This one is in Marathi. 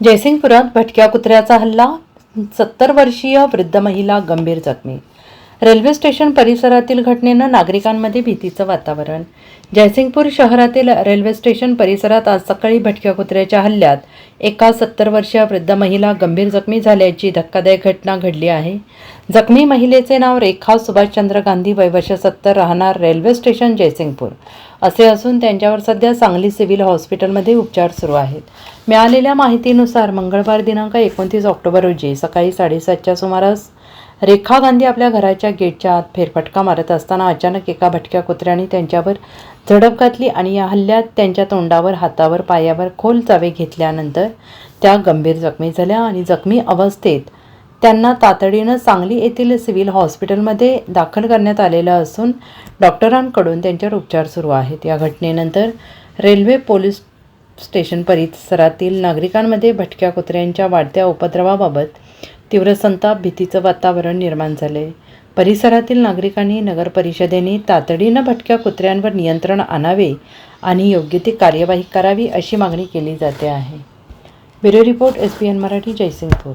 जयसिंगपुरात भटक्या कुत्र्याचा हल्ला सत्तर वर्षीय वृद्ध महिला गंभीर जखमी रेल्वे स्टेशन परिसरातील घटनेनं नागरिकांमध्ये भीतीचं वातावरण. जयसिंगपूर शहरातील रेल्वे स्टेशन परिसरात आज सकाळी भटक्या कुत्र्याच्या हल्ल्यात एका सत्तर वर्षीय वृद्ध महिला गंभीर जखमी झाल्याची धक्कादायक घटना घडली आहे. जखमी महिलेचे नाव रेखा सुभाषचंद्र गांधी वयवर्ष सत्तर राहणार रेल्वे स्टेशन जयसिंगपूर. असे असून त्यांच्यावर सध्या सांगली सिव्हिल हॉस्पिटलमध्ये उपचार सुरू आहेत. मिळालेल्या माहितीनुसार मंगळवार दिनांक एकोणतीस ऑक्टोबर रोजी सकाळी साडेसातच्या सुमारास रेखा गांधी आपल्या घराच्या गेटच्या आत फेरफटका मारत असताना अचानक एका भटक्या कुत्र्याने त्यांच्यावर झडप घातली आणि या हल्ल्यात त्यांच्या तोंडावर हातावर पायावर खोल चावे घेतल्यानंतर त्या गंभीर जखमी झाल्या आणि जखमी अवस्थेत त्यांना तातडीनं सांगली येथील सिव्हिल हॉस्पिटलमध्ये दाखल करण्यात आलेलं असून डॉक्टरांकडून त्यांच्यावर उपचार सुरू आहेत. या घटनेनंतर रेल्वे पोलीस स्टेशन परिसरातील नागरिकांमध्ये भटक्या कुत्र्यांच्या वाढत्या उपद्रवाबाबत तीव्र संताप भीतीचं वातावरण निर्माण झाले. परिसरातील नागरिकांनी नगर परिषदेने तातडीनं भटक्या कुत्र्यांवर नियंत्रण आणावे आणि योग्य ती कार्यवाही करावी अशी मागणी केली जाते आहे. Bureau report S P N Marathi Jaysingpur.